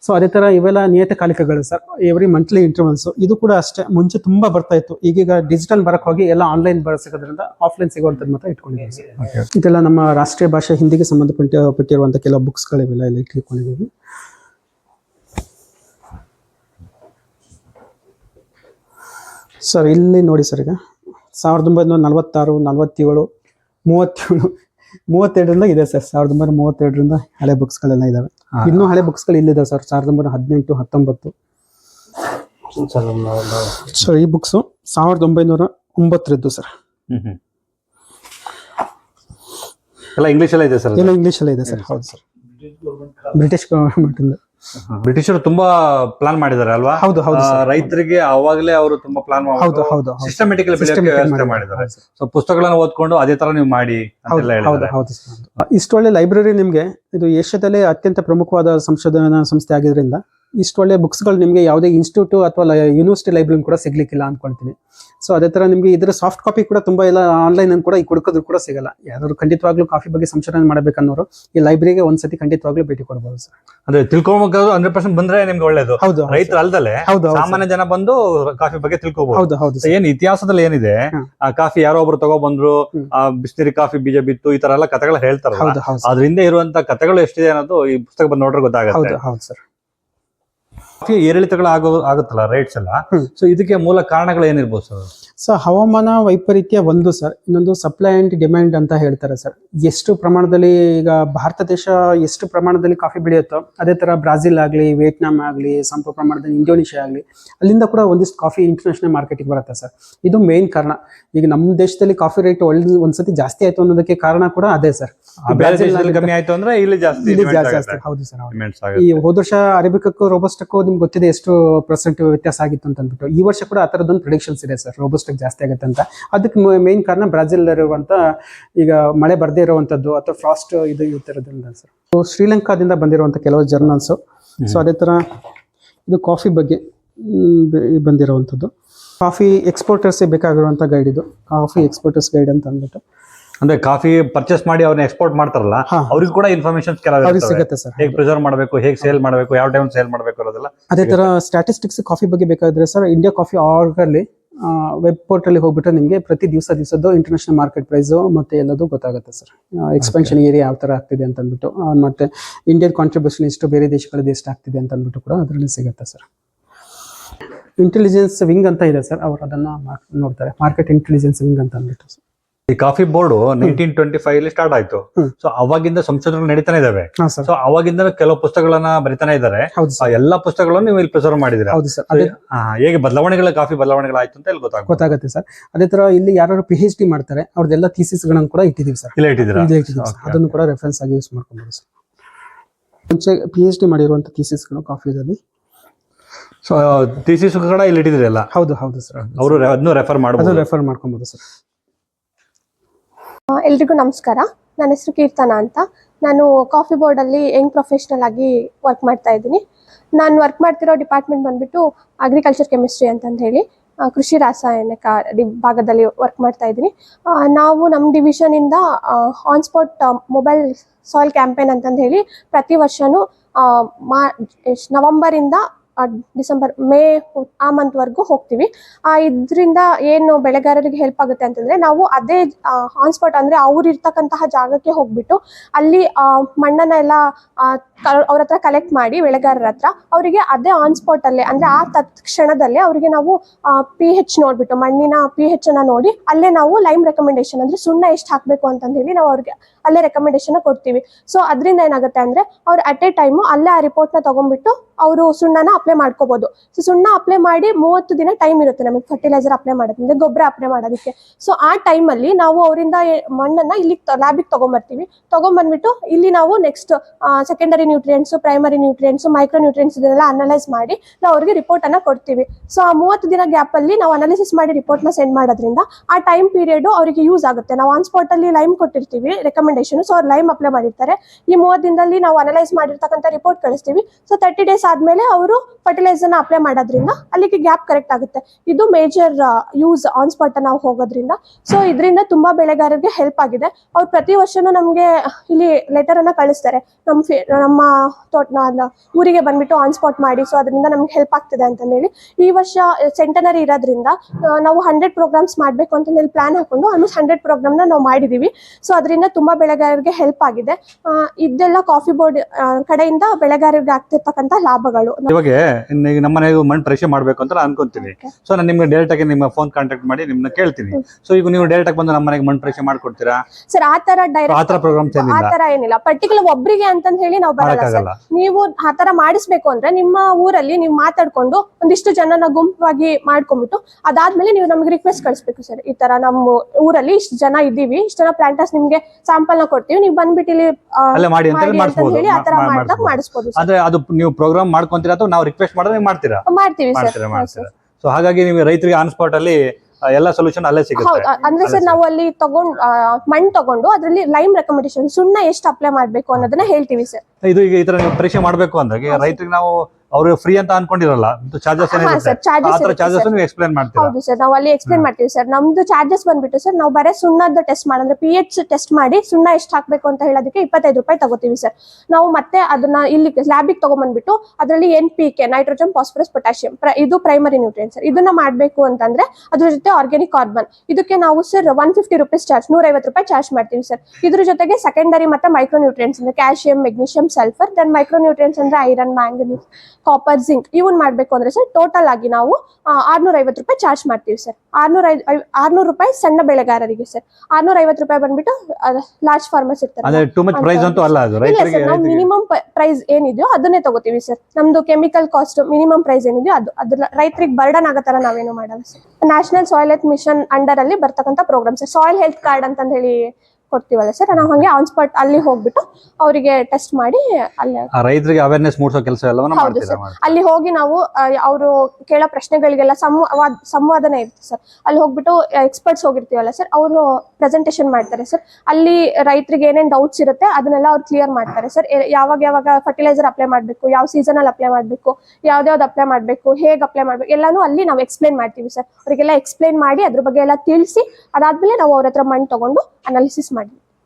ಸೊ ಅದೇ ತರ ಇವೆಲ್ಲ ನಿಯತಕಾಲಿಕಗಳು ಸರ್. ಎವ್ರಿ ಮಂತ್ಲಿ ಇಂಟರ್ವಲ್ಸ್ ಇದು ಕೂಡ ಅಷ್ಟೇ. ಮುಂಚೆ ತುಂಬಾ ಬರ್ತಾ ಇತ್ತು. ಈಗೀಗ ಡಿಜಿಟಲ್ ಬರಕ್ ಹೋಗಿ ಎಲ್ಲ ಆನ್ಲೈನ್ ಬರಸಿಗೋದ್ರಿಂದ ಆಫ್ಲೈನ್ ಸಿಗುವಂತದ್ ಮಾತ್ರ ಇಟ್ಕೊಂಡಿದ್ದೀವಿ ಇದೆಲ್ಲ ನಮ್ಮ ರಾಷ್ಟ್ರೀಯ ಭಾಷೆ ಹಿಂದಿಗೆ ಸಂಬಂಧಪಟ್ಟ ಪಟ್ಟಿರುವಂತಹ ಕೆಲವು ಬುಕ್ಸ್ಗಳಿವೆಲ್ಲ ಇಲ್ಲಿ ಇಟ್ಕೊಂಡಿದ್ದೀವಿ. ಸರ್ ಇಲ್ಲಿ ನೋಡಿ ಸರ್ ಈಗ. ಸಾವಿರದ ಒಂಬೈನೂರ ನಲವತ್ತಾರು ನಲವತ್ತೇಳು ಮೂವತ್ತೇಳು ಮೂವತ್ತೆರಡರಿಂದ ಇದೆ ಸರ್. ಸಾವಿರದ ಒಂಬೈನೂರ ಮೂವತ್ತೆರಡರಿಂದ ಹಳೆ ಬುಕ್ಸ್ಗಳೆಲ್ಲ ಇದ್ದಾವೆ. ಇನ್ನೂ ಹಳೆ ಬುಕ್ಸ್ಗಳು ಇಲ್ಲಿದೆ ಸರ್. ಸಾವಿರದ ಒಂಬೈನೂರ ಹದಿನೆಂಟು ಹತ್ತೊಂಬತ್ತು. ಸರ್ ಈ ಬುಕ್ಸು ಸಾವಿರದ ಒಂಬೈನೂರ ಒಂಬತ್ತರದ್ದು ಸರ್. ಎಲ್ಲ ಇಂಗ್ಲೀಷಲ್ಲೇ ಇದೆ ಸರ್ ಎಲ್ಲ ಇಂಗ್ಲೀಷಲ್ಲೇ ಇದೆ ಸರ್. ಹೌದು ಸರ್. ಬ್ರಿಟಿಷ್ ಗವರ್ಮೆಂಟ್ ಇಂದ. ಬ್ರಿಟಿಷರು ತುಂಬಾ ಪ್ಲಾನ್ ಮಾಡಿದ್ದಾರೆ ಅಲ್ವಾ? ಹೌದು ಹೌದು ರೈತರಿಗೆ ಅವಾಗಲೇ ಅವರು ತುಂಬಾ ಪ್ಲಾನ್ ಹೌದು ಹೌದು ಸಿಸ್ಟಮೆಟಿಕಲ್ ಮಾಡಿದ್ದಾರೆ. ಸೊ ಪುಸ್ತಕಗಳನ್ನ ಓದ್ಕೊಂಡು ಅದೇ ತರ ನೀವು ಮಾಡಿ ಹೌದು. ಇಷ್ಟು ಒಳ್ಳೆ ಲೈಬ್ರರಿ ನಿಮಗೆ. ಇದು ಏಷ್ಯಾದಲ್ಲೇ ಅತ್ಯಂತ ಪ್ರಮುಖವಾದ ಸಂಶೋಧನಾ ಸಂಸ್ಥೆ ಆಗಿದ್ರಿಂದ ಇಷ್ಟು ಒಳ್ಳೆ ಬುಕ್ಸ್ಗಳು ನಿಮಗೆ ಯಾವುದೇ ಇನ್ಸ್ಟಿಟ್ಯೂಟ್ ಅಥವಾ ಯೂನಿವರ್ಸಿಟಿ ಲೈಬ್ರರಿ ಕೂಡ ಸಿಗ್ಲಿಕ್ಕಿಲ್ಲ ಅನ್ಕೊಳ್ತೀನಿ. ಸೊ ಅದೇ ತರ ನಿಮಗೆ ಇದರ ಸಾಫ್ಟ್ ಕಾಪಿ ಕೂಡ ತುಂಬಾ ಎಲ್ಲ ಆನ್ಲೈನ್ ಕೂಡ ಈ ಹುಡುಕೋದು ಕೂಡ ಸಿಗಲ್ಲ. ಯಾರು ಖಂಡಿತವಾಗ್ಲೂ ಕಾಫಿ ಬಗ್ಗೆ ಸಂಶೋಧನೆ ಮಾಡಬೇಕನ್ನೋರು ಈ ಲೈಬ್ರರಿಗೆ ಒಂದ್ಸತಿ ಖಂಡಿತವಾಗ್ಲೂ ಭೇಟಿ ಕೊಡಬಹುದು ಸರ್. ಅಂದ್ರೆ ತಿಳ್ಕೊಬೇಕಾದ್ರು ಹಂಡ್ರೆಡ್ ಪರ್ಸೆಂಟ್ ಬಂದ್ರೆ ನಿಮ್ಗೆ ಒಳ್ಳೇದು. ಹೌದು ರೈತರ ಅಲ್ದಲೆ ಹೌದು ಸಾಮಾನ್ಯ ಜನ ಬಂದು ಕಾಫಿ ಬಗ್ಗೆ ತಿಳ್ಕೊಬಹುದು ಹೌದು ಹೌದು ಏನ್ ಇತಿಹಾಸದಲ್ಲಿ ಏನಿದೆ ಆ ಕಾಫಿ ಯಾರೋ ಒಬ್ರು ತಗೊಬಂದ್ರು. ಆ ಬಿಸಿನೀರಿ ಕಾಫಿ ಬೀಜ ಬಿತ್ತು ಈ ತರ ಎಲ್ಲ ಕಥೆಗಳು ಹೇಳ್ತಾರೆ. ಹಿಂದೆ ಇರುವಂತ ಕಥೆಗಳು ಎಷ್ಟಿದೆ ಅನ್ನೋದು ಈ ಪುಸ್ತಕ ಬಂದ್ ನೋಡ್ರೆ ಗೊತ್ತಾಗುತ್ತೆ. ಹೌದು ಹೌದು ಸರ್. ಕಾಫಿ ಏರಿಳಿತಗಳು ಆಗೋ ಆಗುತ್ತಲ್ಲ ರೇಟ್ಸ್ ಎಲ್ಲ. ಸೊ ಇದಕ್ಕೆ ಮೂಲ ಕಾರಣಗಳು ಏನಿರ್ಬೋದು ಸರ್? ಸೊ ಹವಾಮಾನ ವೈಪರೀತ್ಯ ಒಂದು ಸರ್. ಇನ್ನೊಂದು ಸಪ್ಲೈ ಅಂಡ್ ಡಿಮ್ಯಾಂಡ್ ಅಂತ ಹೇಳ್ತಾರೆ ಸರ್. ಎಷ್ಟು ಪ್ರಮಾಣದಲ್ಲಿ ಈಗ ಭಾರತ ದೇಶ ಎಷ್ಟು ಪ್ರಮಾಣದಲ್ಲಿ ಕಾಫಿ ಬೆಳೆಯುತ್ತೋ ಅದೇ ತರ ಬ್ರಾಜಿಲ್ ಆಗಲಿ ವಿಯೆಟ್ನಾಂ ಆಗಲಿ ಸ್ವಲ್ಪ ಪ್ರಮಾಣದಲ್ಲಿ ಇಂಡೋನೇಷ್ಯಾ ಆಗಲಿ ಅಲ್ಲಿಂದ ಕೂಡ ಒಂದಿಷ್ಟು ಕಾಫಿ ಇಂಟರ್ನ್ಯಾಷನಲ್ ಮಾರ್ಕೆಟಿಗೆ ಬರುತ್ತೆ ಸರ್. ಇದು ಮೇನ್ ಕಾರಣ. ಈಗ ನಮ್ಮ ದೇಶದಲ್ಲಿ ಕಾಫಿ ರೇಟ್ ಒಳ್ಳೆ ಒಂದ್ಸತಿ ಜಾಸ್ತಿ ಆಯ್ತು ಅನ್ನೋದಕ್ಕೆ ಕಾರಣ ಕೂಡ ಅದೇ ಸರ್. ಬ್ರಾಜಿಲ್ ಕಮ್ಮಿ ಆಯ್ತು ಅಂದ್ರೆ ಇಲ್ಲಿ ಜಾಸ್ತಿ ಹೌದು ಸರ್ ಈ. ಹೋದ ವರ್ಷ ಅರೇಬಿಕಕ್ಕೂ ರೋಬಸ್ಟಕ್ಕೂ ನಿಮ್ಗೆ ಗೊತ್ತಿದೆ ಎಷ್ಟು ಪರ್ಸೆಂಟ್ ವ್ಯತ್ಯಾಸ ಆಗಿತ್ತು ಅಂತ ಅಂದ್ಬಿಟ್ಟು. ಈ ವರ್ಷ ಕೂಡ ಆ ಥರದೊಂದು ಪ್ರಿಡಿಕ್ಷನ್ಸ್ ಇದೆ ಸರ್ ರೋಬಸ್ಟ್ ಜಾಸ್ತಿ ಆಗುತ್ತೆ ಅಂತ. ಅದಕ್ಕೆ ಮೇನ್ ಕಾರಣ ಬ್ರಾಜಿಲ್ ಇರುವಂತ ಈಗ ಮಳೆ ಬರದೇ ಇರುವಂಥದ್ದು ಅಥವಾ ಫ್ರಾಸ್ಟ್ ಇದು ಈ ಥರದ್ರಿಂದ ಸರ್. ಸೊ ಶ್ರೀಲಂಕಾದಿಂದ ಬಂದಿರುವಂತ ಕೆಲವು ಜರ್ನಲ್ಸು ಸೊ ಅದೇ ಥರ ಇದು ಕಾಫಿ ಬಗ್ಗೆ ಬಂದಿರುವಂಥದ್ದು ಕಾಫಿ ಎಕ್ಸ್ಪೋರ್ಟರ್ಸ್ ಬೇಕಾಗಿರುವಂಥ ಗೈಡ್ ಇದು. ಕಾಫಿ ಎಕ್ಸ್ಪೋರ್ಟರ್ಸ್ ಗೈಡ್ ಅಂತ ಅಂದ್ಬಿಟ್ಟು. ಅಂದ್ರೆ ಕಾಫಿ ಪರ್ಚೇಸ್ ಮಾಡಿ ಅವ್ರನ್ನ ಎಕ್ಸ್ಪೋರ್ಟ್ ಮಾಡ್ತಾರಲ್ಲ. ಅವ್ರಿಗೆ ಕೂಡ ಇನ್ಫಾರ್ಮೇಶನ್ ಸಿಗುತ್ತೆ ಸರ್. ಹೇಗೆ ಪ್ರಿಸರ್ವ್ ಮಾಡಬೇಕು ಹೇಗೆ ಸೇಲ್ ಮಾಡಬೇಕು ಯಾವ ಟೈಮ್ ಸೇಲ್ ಮಾಡಬೇಕು ಅನ್ನೋದೆಲ್ಲ ಅದೇ ತರ ಸ್ಟಾಟಿಸ್ಟಿಕ್ಸ್ ಕಾಫಿ ಬಗ್ಗೆ ಬೇಕಾದ್ರೆ ಸರ್ ಇಂಡಿಯಾ ಕಾಫಿ ಆರ್ಗ್ ಅಲ್ಲಿ ವೆಬ್ ಪೋರ್ಟಲ್ಲಿ ಹೋಗ್ಬಿಟ್ಟು ನಿಮಗೆ ಪ್ರತಿ ದಿವಸ ದಿವಸದ್ದು ಇಂಟರ್ನ್ಯಾಷನಲ್ ಮಾರ್ಕೆಟ್ ಪ್ರೈಸ್ ಮತ್ತೆ ಎಲ್ಲದು ಗೊತ್ತಾಗುತ್ತೆ ಸರ್. ಎಕ್ಸ್ಪೆನ್ಷನ್ ಏರಿಯಾ ಯಾವ ತರ ಆಗ್ತಿದೆ ಅಂತ ಅಂದ್ಬಿಟ್ಟು ಮತ್ತೆ ಇಂಡಿಯನ್ ಕಾಂಟ್ರಿಬ್ಯೂಷನ್ ಎಷ್ಟು ಬೇರೆ ದೇಶಗಳಲ್ಲಿ ಎಷ್ಟು ಆಗ್ತಿದೆ ಅಂತ ಅಂದ್ಬಿಟ್ಟು ಕೂಡ ಅದರಲ್ಲಿ ಸಿಗುತ್ತೆ ಸರ್. ಇಂಟೆಲಿಜೆನ್ಸ್ ವಿಂಗ್ ಅಂತ ಇದೆ ಸರ್ ಅವರು ಅದನ್ನ ನೋಡ್ತಾರೆ. ಮಾರ್ಕೆಟ್ ಇಂಟೆಲಿಜೆನ್ಸ್ ವಿಂಗ್ ಅಂತ ಅಂದ್ಬಿಟ್ಟು. ಈ coffee board nineteen twenty five ಅಲ್ಲಿ ಸ್ಟಾರ್ಟ್ ಆಯ್ತು. ಸೊ ಅವಾಗಿಂದ ಸಂಶೋಧನೆ ನಡೀತಾನೆ ಇದಾವೆ. ಸೊ ಅವಾಗಿಂದ ಕೆಲವು ಪುಸ್ತಕಗಳನ್ನ ಬರಿತಾನೆ ಇದ್ದಾರೆ ಎಲ್ಲಾ ಪುಸ್ತಕಗಳನ್ನು ನೀವು ಇಲ್ಲಿ ಪ್ರಿಸರ್ವ್ ಮಾಡಿದ್ರೆ ಹೌದು ಸರ್ ಹೇಗೆ ಬದಲಾವಣೆಗಳ ಕಾಫಿ ಬದಲಾವಣೆಗಳು ಆಯ್ತು ಅಂತ ಇಲ್ಲಿ ಗೊತ್ತಾಗುತ್ತೆ. ಗೊತ್ತಾಗುತ್ತೆ ಸರ್ ಅದೇ ತರ ಇಲ್ಲಿ ಯಾರು ಪಿ ಎಚ್ ಡಿ ಮಾಡ್ತಾರೆ ಅವ್ರದ್ದೆಲ್ಲ ಥೀಸಿಸ್ಗಳನ್ನು ಕೂಡ ಇಟ್ಟಿದೀವಿ ಸರ್ ಇಲ್ಲ ಇಟ್ಟಿದ್ದೀರಾ. ಅದನ್ನು ಕೂಡ ರೆಫರೆನ್ಸ್ ಆಗಿ ಯೂಸ್ ಮಾಡ್ಕೊಬೋದು ಸರ್ ಮುಂಚೆ ಪಿ ಎಚ್ ಡಿ ಮಾಡಿರುವಂಥ ಥೀಸಿಸ್ಗಳು ಕಾಫಿದಲ್ಲಿ ಸೊ ಥೀಸಿಸ್ ಕೂಡ ಇಲ್ಲಿ ಇಟ್ಟಿದ್ರಲ್ಲ ಹೌದು ಹೌದು ಸರ್ ಅವರು ಅದನ್ನು ರೆಫರ್ ಮಾಡ್ಬೋದು. ಮಾಡಬಹುದು ರೆಫರ್ ಮಾಡ್ಕೊಬೋದು ಸರ್ ಎಲ್ರಿಗೂ ನಮಸ್ಕಾರ. ನನ್ನ ಹೆಸರು ಕೀರ್ತನ ಅಂತ. ನಾನು ಕಾಫಿ ಬೋರ್ಡಲ್ಲಿ ಯಂಗ್ ಪ್ರೊಫೆಷನಲ್ ಆಗಿ ವರ್ಕ್ ಮಾಡ್ತಾ ಇದ್ದೀನಿ. ನಾನು ವರ್ಕ್ ಮಾಡ್ತಿರೋ ಡಿಪಾರ್ಟ್ಮೆಂಟ್ ಬಂದ್ಬಿಟ್ಟು ಅಗ್ರಿಕಲ್ಚರ್ ಕೆಮಿಸ್ಟ್ರಿ ಅಂತಂದು ಹೇಳಿ ಕೃಷಿ ರಾಸಾಯನಿಕ ಡಿ ಭಾಗದಲ್ಲಿ ವರ್ಕ್ ಮಾಡ್ತಾ ಇದ್ದೀನಿ. ನಾವು ನಮ್ಮ ಡಿವಿಷನಿಂದ on spot mobile soil campaign ಅಂತಂದು ಹೇಳಿ ಪ್ರತಿ ವರ್ಷನೂ ಆ, ಮಾ ನವಂಬರಿಂದ ಡಿಸೆಂಬರ್ ಮೇ ಆ ಮಂತ್ವರೆಗೂ ಹೋಗ್ತೀವಿ. ಆ, ಇದರಿಂದ ಏನು ಬೆಳೆಗಾರರಿಗೆ ಹೆಲ್ಪ್ ಆಗುತ್ತೆ ಅಂತಂದ್ರೆ ನಾವು ಅದೇ ಆನ್ ಸ್ಪಾಟ್ ಅಂದ್ರೆ ಅವ್ರು ಇರ್ತಕ್ಕಂತಹ ಜಾಗಕ್ಕೆ ಹೋಗ್ಬಿಟ್ಟು ಅಲ್ಲಿ ಮಣ್ಣನ್ನ ಎಲ್ಲ ಅವ್ರ ಹತ್ರ ಕಲೆಕ್ಟ್ ಮಾಡಿ ಬೆಳೆಗಾರರ ಹತ್ರ ಅವರಿಗೆ ಅದೇ ಆನ್ ಸ್ಪಾಟ್ ಅಲ್ಲೇ ಅಂದ್ರೆ ಆ ತತ್ಕ್ಷಣದಲ್ಲೇ ಅವರಿಗೆ ನಾವು ಪಿ ಹೆಚ್ ನೋಡ್ಬಿಟ್ಟು ಮಣ್ಣಿನ ಪಿ ಹೆಚ್ ಅನ್ನ ನೋಡಿ ಅಲ್ಲೇ ನಾವು ಲೈಮ್ ರೆಕಮೆಂಡೇಶನ್ ಅಂದ್ರೆ ಸುಣ್ಣ ಎಷ್ಟು ಹಾಕ್ಬೇಕು ಅಂತ ಹೇಳಿ ನಾವು ಅವ್ರಿಗೆ ಅಲ್ಲೇ ರೆಕಮೆಂಡೇಶನ್ ಕೊಡ್ತೀವಿ. ಸೊ ಅದರಿಂದ ಏನಾಗುತ್ತೆ ಅಂದ್ರೆ ಅವ್ರು ಅಟ್ ಎ ಟೈಮು ಅಲ್ಲೇ ಆ ರಿಪೋರ್ಟ್ನ ತಗೊಂಡ್ಬಿಟ್ಟು ಅವರು ಸುಣ್ಣನ ಅಪ್ಲೈ ಮಾಡ್ಕೋಬಹುದು ಸೊ ಸುಣ್ಣ ಅಪ್ಲೈ ಮಾಡಿ ಮೂವತ್ತು ದಿನ ಟೈಮ್ ಇರುತ್ತೆ ನಮಗೆ ಫರ್ಟಿಲೈಸರ್ ಅಪ್ಲೈ ಮಾಡೋದಂದ್ರೆ ಗೊಬ್ಬರ ಅಪ್ಲೈ ಮಾಡೋದಕ್ಕೆ. ಸೊ ಆ ಟೈಮಲ್ಲಿ ನಾವು ಅವರಿಂದ ಮಣ್ಣನ್ನ ಇಲ್ಲಿ ಲ್ಯಾಬಿಗೆ ತಗೊಂಬರ್ತೀವಿ. ತಗೊಂಬಂದ್ಬಿಟ್ಟು ಇಲ್ಲಿ ನಾವು next secondary nutrients primary nutrients micro nutrients ಇದನ್ನೆಲ್ಲ ಅನಲೈಸ್ ಮಾಡಿ ನಾವು ಅವರಿಗೆ ರಿಪೋರ್ಟ್ ಅನ್ನ ಕೊಡ್ತೀವಿ. ಸೊ ಆ ಮೂವತ್ತು ದಿನ ಗ್ಯಾಪ್ ಅಲ್ಲಿ ನಾವು ಅನಾಲಿಸಿಸ್ ಮಾಡಿ ರಿಪೋರ್ಟ್ನ ಸೆಂಡ್ ಮಾಡೋದ್ರಿಂದ ಆ ಟೈಮ್ ಪೀರಿಯಡ್ ಅವರಿಗೆ ಯೂಸ್ ಆಗುತ್ತೆ. ನಾವು ಆನ್ ಸ್ಪಾಟ್ ಅಲ್ಲಿ ಲೈಮ್ ಕೊಟ್ಟಿರ್ತೀವಿ ರೆಕಮೆಂಡೇಶನ್ ಸೊ ಅವ್ರು ಲೈಮ್ ಅಪ್ಲೈ ಮಾಡಿರ್ತಾರೆ. ಈ ಮೂವತ್ತು ದಿನದಲ್ಲಿ ನಾವು ಅನಲೈಸ್ ಮಾಡಿರ್ತಕ್ಕಂಥ ರಿಪೋರ್ಟ್ ಕಳಿಸ್ತೀವಿ. ಸೊ ತರ್ಟಿ ಡೇಸ್ ಆದ್ಮೇಲೆ ಅವರು ಫರ್ಟಿಲೈಸರ್ನ ಅಪ್ಲೈ ಮಾಡೋದ್ರಿಂದ ಅಲ್ಲಿಗೆ ಗ್ಯಾಪ್ ಕರೆಕ್ಟ್ ಆಗುತ್ತೆ. ಇದು ಮೇಜರ್ ಯೂಸ್ ಆನ್ ಸ್ಪಾಟ್ ನಾವು ಹೋಗೋದ್ರಿಂದ. ಸೊ ಇದರಿಂದ ತುಂಬಾ ಬೆಳೆಗಾರರಿಗೆ ಹೆಲ್ಪ್ ಆಗಿದೆ. ಅವ್ರು ಪ್ರತಿ ವರ್ಷನೂ ನಮಗೆ ಇಲ್ಲಿ ಲೆಟರ್ ಅನ್ನ ಕಳಿಸ್ತಾರೆ. ನಮ್ಮ ನಮ್ಮ ತೋಟ ಅಲ್ಲ, ಊರಿಗೆ ಬಂದ್ಬಿಟ್ಟು ಆನ್ ಸ್ಪಾಟ್ ಮಾಡಿ ಸೊ ಅದರಿಂದ ನಮ್ಗೆ ಹೆಲ್ಪ್ ಆಗ್ತಿದೆ ಅಂತ ಹೇಳಿ. ಈ ವರ್ಷ ಸೆಂಟನರಿ ಇರೋದ್ರಿಂದ ನಾವು ಹಂಡ್ರೆಡ್ ಪ್ರೋಗ್ರಾಮ್ಸ್ ಮಾಡಬೇಕು ಅಂತ ಪ್ಲಾನ್ ಹಾಕೊಂಡು ಆಲ್ಮೋಸ್ಟ್ ಹಂಡ್ರೆಡ್ನ ನಾವು ಮಾಡಿದೀವಿ. ಸೊ ಅದರಿಂದ ತುಂಬಾ ಬೆಳೆಗಾರರಿಗೆ ಹೆಲ್ಪ್ ಆಗಿದೆ. ಇದೆಲ್ಲ ಕಾಫಿ ಬೋರ್ಡ್ ಕಡೆಯಿಂದ ಬೆಳೆಗಾರರಿಗೆ ಆಗ್ತಿರ್ತಕ್ಕಂಥ ಲಾಭಗಳು. ಇವಾಗ ಇನ್ನು ಈಗ ನಮ್ಮ ಮನೆಗೆ ಮಣ್ಣು ಪರೀಕ್ಷೆ ಮಾಡ್ಬೇಕು ಅಂತ ಅನ್ಕೊಂತೀನಿ. ಸೊ ನಾನು ನಿಮ್ಗೆ ಡೈರೆಕ್ಟ್ ಆಗಿ ನಿಮ್ಮ ಫೋನ್ ಕಾಂಟ್ಯಾಕ್ಟ್ ಮಾಡಿ ನಿಮ್ನ ಕೇಳ್ತೀನಿ. ಸೊ ಈಗ ನೀವು ಡೈರೆಕ್ಟ್ ಆಗಿ ಬಂದು ನಮ್ಮ ಮನೆಗೆ ಮಣ್ಣು ಪರೀಕ್ಷೆ ಮಾಡ್ಕೊಡ್ತೀರಾ? ಸರ್ ಆ ತರ ಆ ಡೈರೆಕ್ಟ್ ಆತರ ಪ್ರೋಗ್ರಾಮ್ ಆ ಏನಿಲ್ಲ ತರ ಏನಿಲ್ಲ. ಪರ್ಟಿಕ್ಯುಲರ್ ಒಬ್ರಿಗೆ ಅಂತ ಹೇಳಿ ನಾವು ಬರಲ್ಲ ಸರ್ ನೀವು ಆ ತರ ಮಾಡಿಸ್ಬೇಕು ಅಂದ್ರೆ ನಿಮ್ಮ ಊರಲ್ಲಿ ನೀವು ಮಾತಾಡ್ಕೊಂಡು ಒಂದಿಷ್ಟು ಜನನ ಗುಂಪಾಗಿ ಮಾಡ್ಕೊಂಡ್ಬಿಟ್ಟು ಅದಾದ್ಮೇಲೆ ನೀವು ನಮ್ಗೆ ರಿಕ್ವೆಸ್ಟ್ ಕಳಿಸ್ಬೇಕು ಸರ್ ಈ ತರ ನಮ್ಮ ಊರಲ್ಲಿ ಇಷ್ಟು ಜನ ಇದ್ದೀವಿ ಇಷ್ಟು ಜನ ಪ್ಲಾಂಟರ್ಸ್ ನಿಮ್ಗೆ ಸ್ಯಾಂಪಲ್ನ ಕೊಡ್ತೀವಿ. ನೀವು ಬಂದ್ಬಿಟ್ಟು ಇಲ್ಲಿ ಆ, ಅಲ್ಲೇ ಮಾಡಿ ಅಂತ ಮಾಡಿ ಅಂತ ಮಾಡಿಸ್ಬೋದು. ಹೇಳಿ ಆ ತರ ಮಾ- ಮಾಡ್ದಾಗ ಮಾಡಿಸ್ಬೋದು. ಮಾಡಿಸ್ಬೋದು ಅಂದ್ರೆ ಅದು ನೀವು ಪ್ರೋಗ್ರಾಮ್ ಮಾಡ್ಕೊಂತೀರಾ ಅಥವಾ ನಾವು ರಿಕ್ವೆಸ್ಟ್ ಮಾಡಿದ್ರೆ ನೀವು ಮಾಡ್ತೀರಾ? ಮಾಡ್ತೀವಿ ಸರ್ ಮಾಡ್ತೀರಾ ಮಾಡ್ತೀರಾ. ಸೊ ಹಾಗಾಗಿ ನೀವು ರೈತರಿಗೆ ಆನ್ ಸ್ಪಾಟ್ ಅಲ್ಲಿ ಎಲ್ಲಾ ಎಲ್ಲ ಸೊಲ್ಯೂಷನ್ ಅಲ್ಲೇ ಹೌದು ಸಿಗುತ್ತೆ ಅಂದ್ರೆ ಸರ್ ನಾವು ಅಲ್ಲಿ ತಗೊಂಡ್ ಆ, ಮಣ್ಣು ತಗೊಂಡು ಅದ್ರಲ್ಲಿ ಲೈಮ್ ರೆಕಮೆಂಡೇಶನ್ ಸುಣ್ಣ ಎಷ್ಟು ಅಪ್ಲೈ ಮಾಡ್ಬೇಕು ಅನ್ನೋದನ್ನ ಹೇಳ್ತೀವಿ ಸರ್ ಇದು ಈಗ ಈ ತರ ನೀವು ಪರೀಕ್ಷೆ ಮಾಡ್ಬೇಕು ಅಂದಾಗ ರೈತರಿಗೆ ನಾವು ಅವ್ರು ಫ್ರೀ ಅಂತ ಅನ್ಕೊಂಡಿರಲ್ಲ ಚಾರ್ಜಸ್ ಏನಿರುತ್ತೆ? ಚಾರ್ಜಸ್ ನೀವು ಎಕ್ಸ್ಪ್ಲೇನ್ ಹೌದು ಸರ್ ನಾವು ಅಲ್ಲಿ ಎಕ್ಸ್ಪ್ಲೇನ್ ಮಾಡ್ತೀವಿ ಸರ್. ನಮ್ದು ಚಾರ್ಜಸ್ ಬಂದ್ಬಿಟ್ಟು ಸರ್ ನಾವು ಬರೀ ಸುಣ್ಣದ ಟೆಸ್ಟ್ ಮಾಡಂದ್ರೆ ಪಿ ಎಚ್ ಟೆಸ್ಟ್ ಮಾಡಿ ಸುಣ್ಣ ಎಷ್ಟು ಹಾಕ್ಬೇಕು ಅಂತ ಹೇಳೋದಕ್ಕೆ ಇಪ್ಪತ್ತೈದು ರೂಪಾಯಿ ತಗೋತೀವಿ ಸರ್. ನಾವು ಮತ್ತೆ ಅದನ್ನ ಇಲ್ಲಿ ಲ್ಯಾಬಿಗೆ ತಗೊಂಡ್ಬಂದ್ಬಿಟ್ಟು ಅದರಲ್ಲಿ N P K nitrogen phosphorus potassium ಇದು ಪ್ರೈಮರಿ ನ್ಯೂಟ್ರಿಯನ್ ಸರ್. ಇದನ್ನ ಮಾಡಬೇಕು ಅಂತಂದ್ರೆ ಅದ್ರ ಜೊತೆ ಆರ್ಗ್ಯಾನಿಕ್ ಕಾರ್ಬನ್ ಇದಕ್ಕೆ ನಾವು sir one fifty rupees charge ನೂರೈವತ್ತು ರೂಪಾಯಿ ಚಾರ್ಜ್ ಮಾಡ್ತೀವಿ ಸರ್. ಇದ್ರ ಜೊತೆಗೆ ಸೆಕೆಂಡರಿ ಮತ್ತೆ ಮೈಕ್ರೋ ನ್ಯೂಟ್ರಿಯನ್ಸ್ ಅಂದ್ರೆ calcium magnesium sulphur then micro nutrients ಅಂದ್ರೆ ಐರನ್ ಮ್ಯಾಂಗನೀಸ್ ಕಾಪರ್ ಜಿಂಕ್ ಇವನ್ ಮಾಡ್ಬೇಕು ಅಂದ್ರೆ ಸರ್ ಟೋಟಲ್ ಆಗಿ ನಾವು ಆರ್ನೂರ ಐವತ್ತು ರೂಪಾಯಿ ಚಾರ್ಜ್ ಮಾಡ್ತೀವಿ ಸರ್ ಆರ್ನೂರ ಆರ್ನೂರು ರೂಪಾಯಿ ಸಣ್ಣ ಬೆಳೆಗಾರರಿಗೆ ಸರ್ ಆರ್ನೂರ ಐವತ್ತು ರೂಪಾಯಿ ಬಂದ್ಬಿಟ್ಟು ಲಾರ್ಜ್ ಫಾರ್ಮರ್ಸ್ ಇರ್ತಾರೆ ನಾವು ಮಿನಿಮಮ್ ಪ್ರೈಸ್ ಏನಿದೆಯೋ ಅದನ್ನೇ ತಗೋತೀವಿ ಸರ್ ನಮ್ದು ಕೆಮಿಕಲ್ ಕಾಸ್ಟ್ ಮಿನಿಮಮ್ ಪ್ರೈಸ್ ಏನಿದೆಯೋ ಅದು ಅದ್ರ ರೈತರಿಗೆ ಬರ್ಡನ್ ಆಗೋ ತರ ನಾವೇನು ಮಾಡಲ್ಲ sir national soil health mission under ಅಲ್ಲಿ ಬರ್ತಕ್ಕಂಥ programme sir soil health card ಅಂತ ಹೇಳಿ ಕೊಡ್ತೀವಲ್ಲ ಸರ್ ನಾವು ಹಂಗೆ ಆನ್ ಸ್ಪಾಟ್ ಅಲ್ಲಿ ಹೋಗ್ಬಿಟ್ಟು ಅವರಿಗೆ ಟೆಸ್ಟ್ ಮಾಡಿ ಅಲ್ಲೇ ರೈತರಿಗೆ ಅವೇರ್ನೆಸ್ ಮೂಡಿಸೋ ಕೆಲಸ ಎಲ್ಲವನ್ನ ಹೌದು ಮಾಡ್ತೀರಾ ಸರ್ ಮಾಡ್ತೀರಾ. ಅಲ್ಲಿ ಹೋಗಿ ನಾವು ಅವರು ಕೇಳೋ ಪ್ರಶ್ನೆಗಳಿಗೆಲ್ಲ ಸಂವಾದ ಸಂವಾದನೆ ಇರುತ್ತೆ ಸರ್ ಅಲ್ಲಿ ಹೋಗ್ಬಿಟ್ಟು ಎಕ್ಸ್ಪರ್ಟ್ಸ್ ಹೋಗಿರ್ತೀವಲ್ಲ ಸರ್ ಅವರು ಪ್ರೆಸೆಂಟೇಷನ್ ಮಾಡ್ತಾರೆ ಸರ್ ಅಲ್ಲಿ ರೈತರಿಗೆ ಏನೇನು ಡೌಟ್ಸ್ ಇರುತ್ತೆ ಅದನ್ನೆಲ್ಲ ಅವ್ರು ಕ್ಲಿಯರ್ ಮಾಡ್ತಾರೆ ಸರ್ ಯಾವಾಗ ಯಾವಾಗ ಫರ್ಟಿಲೈಸರ್ ಅಪ್ಲೈ ಮಾಡಬೇಕು ಯಾವ ಸೀಸನಲ್ಲಿ ಅಪ್ಲೈ ಮಾಡಬೇಕು ಯಾವ್ದ್ಯಾವ್ದು ಅಪ್ಲೈ ಮಾಡಬೇಕು ಹೇಗೆ ಅಪ್ಲೈ ಮಾಡಬೇಕು ಎಲ್ಲಾನು ಅಲ್ಲಿ ನಾವು ಎಕ್ಸ್ಪ್ಲೈನ್ ಮಾಡ್ತೀವಿ ಸರ್ ಅವರಿಗೆಲ್ಲ ಎಕ್ಸ್ಪ್ಲೈನ್ ಮಾಡಿ ಅದ್ರ ಬಗ್ಗೆ ಎಲ್ಲ ತಿಳಿಸಿ ಅದಾದ್ಮೇಲೆ ನಾವು ಅವ್ರ ಹತ್ರ ಮಣ್ಣು ತಗೊಂಡು analysis